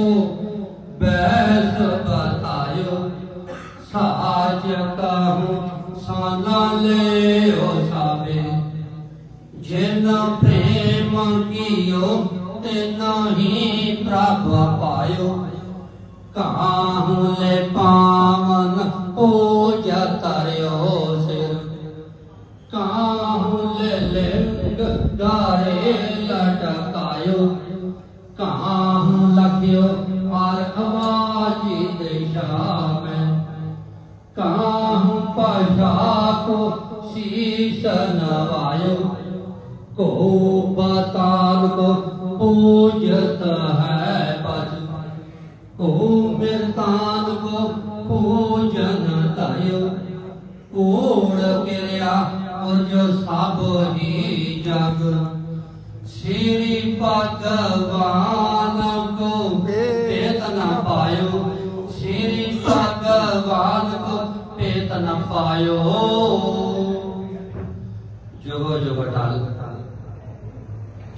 ਸੋ ਬੈਸ ਬਤਾਇਓ ਸਾਚ ਕਹੂੰ ਸਾਨਾ ਲਿਓ ਸਾਬੇ। ਜਿਨ ਪ੍ਰੇਮ ਕੀਓ ਤੇ ਨਹੀਂ ਪ੍ਰਭ ਪਾਇਓ। ਕਾਹੂ ਲੈ ਪਾਵਨ ਪੂਜਾ ਤਰਿਓ ਸਿਰ। ਕਾਹੂ ਲੈ ਲੈ ਗਾਰੇ ਲਟਕਾਇਓ। ਕਾਹੂ ਪਛਾ ਕੋ ਸੀਸ ਨਵਾਇਓ? ਕੋ ਬਤਾਲ ਕੋ ਪੂਜਤ ਹੈ ਕੋੜ ਕਿਰਿਆ ਔਰ ਜੋ ਸਭ ਹੀ ਜਗ। ਸ੍ਰੀ ਭਗਵਾਨ ਕੋ ਭੇਤ ਨ ਪਾਇਓ। ਸ੍ਰੀ ਭੇਤ ਨ ਪਾਇਓ। ਜਗੋ ਜਗੋ ਟਲ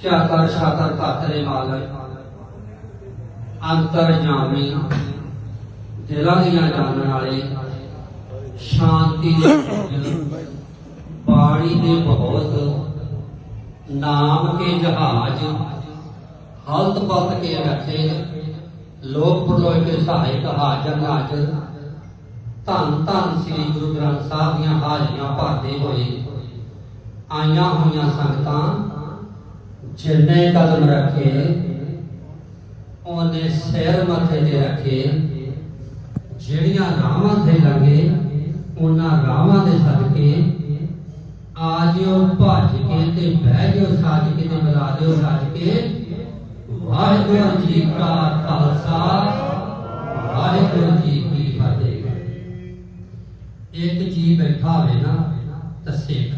ਚਾਕਰ ਸ਼ਾਕਰ ਕਾਤਰੇ ਮਾਲਕ। ਅੰਤਰ ਜਾਮੀ। ਦਿਲਾਂ ਦੀਆਂ ਜਾਣਨ ਵਾਲੇ। ਸ਼ਾਂਤੀ ਦੇ ਬਾਣੀ ਦੇ ਬਹੁਤ। ਨਾਮ ਕੇ ਜਹਾਜ। ਹਲਤ ਪਤ ਕੇ ਰੱਖੇ ਲੋਕ ਪ੍ਰਲੋਕ ਕੇ ਸਹਾਇਕ ਹਾਜ਼ਰ ਨਾਜ਼ਰ ਧੰਨ ਧੰਨ ਸ੍ਰੀ ਗੁਰੂ ਗ੍ਰੰਥ ਸਾਹਿਬ ਦੀਆਂ ਹਾਜ਼ਰੀਆਂ ਭਰਦੇ ਹੋਏ ਆਈਆਂ ਹੋਈਆਂ ਸੰਗਤਾਂ, ਜਿੰਨੇ ਕਦਮ ਰੱਖੇ, ਉਹਨੇ ਸਿਰ ਮੱਥੇ ਤੇ ਰੱਖੇ, ਜਿਹੜੀਆਂ ਰਾਵਾਂ ਤੇ ਲੰਗੇ, ਉਹਨਾਂ ਰਾਵਾਂ ਦੇ ਸਦਕੇ ਆਜਿਓ ਭੱਜ ਕੇ ਤੇ ਬਹਿ ਜਿਓ ਸੱਜ ਕੇ ਤੇ ਮਿਲਾ ਦਿਓ ਰੱਜ ਕੇ ਵਾਹਿਗੁਰੂ ਜੀ ਕਾ ਤਾਂ ਸਿੱਖ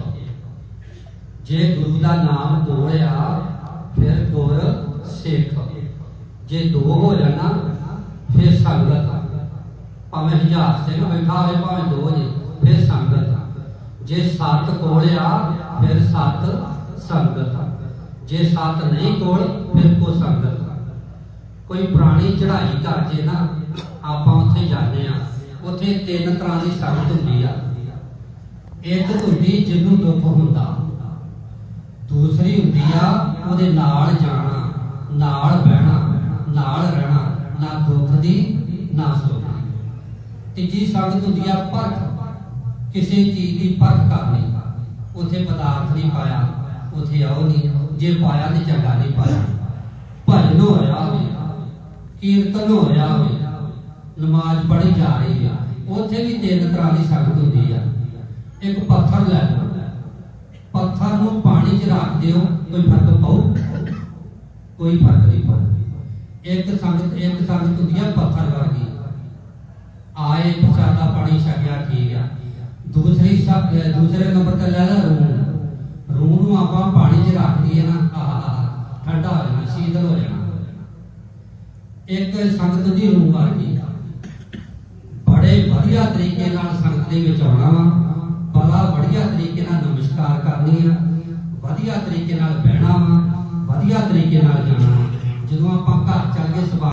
ਜੇ ਗੁਰੂ ਦਾ ਨਾਮ ਦੋੜਿਆ ਫਿਰ ਗੁਰ ਸਿੱਖ ਜੇ ਦੋ ਹੋ ਜਾਣਾ, ਫਿਰ ਸੰਗਤ। ਭਾਵੇਂ ਹਜ਼ਾਰ ਸਿੰਘ ਬੈਠਾ ਹੋਵੇ, ਭਾਵੇਂ ਦੋ ਜੇ, ਫਿਰ ਸੰਗਤ। ਜੇ ਸੱਤ ਕੋਲਿਆ ਫਿਰ ਸੱਤ ਸੰਗਤ। ਜੇ ਸੱਤ ਨਹੀਂ ਕੋਲ ਫਿਰ ਕੋ ਸੰਗਤ। ਕੋਈ ਪੁਰਾਣੀ ਚੜ੍ਹਾਈ ਕਰ ਜੇ ਨਾ, ਆਪਾਂ ਉੱਥੇ ਜਾਂਦੇ ਆ ਉੱਥੇ ਤਿੰਨ ਤਰ੍ਹਾਂ ਦੀ ਸੰਗਤ ਹੁੰਦੀ ਆ। ਇੱਕ ਹੁੰਦੀ ਜਿਹਨੂੰ ਦੁੱਖ ਹੁੰਦਾ। ਦੂਸਰੀ ਹੁੰਦੀ ਆ ਉਹਦੇ ਨਾਲ ਜਾਣਾ, ਨਾਲ ਬਹਿਣਾ, ਨਾਲ ਰਹਿਣਾ, ਨਾ ਦੁੱਖ ਦੀ, ਨਾ ਸੁੱਖ ਤੀਜੀ ਸੰਗਤ ਹੁੰਦੀ ਆ ਪਰਖ। ਕਿਸੇ ਚੀਜ਼ ਦੀ ਪਰਖ ਕਰਨੀ। ਉਥੇ ਪਦਾਰਥ ਨਹੀਂ ਪਾਇਆ, ਉਥੇ ਆਉ ਨਹੀਂ ਜੇ ਪਾਇਆ ਤੇ ਚੰਗਾ ਨਹੀਂ ਪਾਇਆ। ਭਜਨ ਹੋਇਆ ਹੋਵੇ, ਕੀਰਤਨ ਹੋਇਆ ਹੋਵੇ, ਨਮਾਜ਼ ਪੜ੍ਹੀ ਜਾ ਰਹੀ ਆ, ਉਥੇ ਵੀ ਤਿੰਨ ਤਰ੍ਹਾਂ ਦੀ ਸੰਗਤ ਹੁੰਦੀ ਆ। ਇੱਕ ਪੱਥਰ ਲੈ ਲਓ। ਪੱਥਰ ਨੂੰ ਪਾਣੀ 'ਚ ਰੱਖ ਦਿਓ, ਕੋਈ ਫ਼ਰਕ ਪਊ? ਕੋਈ ਫ਼ਰਕ ਨਹੀਂ ਪਊ। ਇੱਕ ਸੰਗਤ ਇੱਕ ਸੰਗਤ ਹੁੰਦੀ ਆ ਪੱਥਰ ਵਰਗੀ। ਆਏ ਪ੍ਰਸ਼ਾਦਾ ਪਾਣੀ ਛਕਿਆ, ਠੀਕ ਆ। ਦੂਸਰੀ ਦੂਸਰੇ ਨੰਬਰ ਤੇ ਲੈ ਲੈ ਰੂਹ ਰੂਹ ਨੂੰ ਆਪਾਂ ਪਾਣੀ 'ਚ ਰੱਖ ਦਈਏ ਨਾ। ਆਹ, ਠੰਡਾ ਹੋ ਜਾਣਾ, ਸ਼ੀਤਲ ਹੋ ਜਾਣਾ। ਇੱਕ ਸੰਗਤ ਦੀ ਰੂਹ ਵਰਗੀ। ਬੜੇ ਵਧੀਆ ਤਰੀਕੇ ਨਾਲ ਸੰਗਤ ਦੇ ਵਿੱਚ ਆਉਣਾ। ਕਰਨੀ ਆ ਵਧੀਆ ਤਰੀਕੇ ਨਾਲ ਬਹਿਣਾ ਵਾ, ਵਧੀਆ ਤਰੀਕੇ ਨਾਲ ਜਾਣਾ ਵਾ। ਜਦੋਂ ਆਪਾਂ ਘਰ ਚੱਲ ਕੇ ਸਵਾ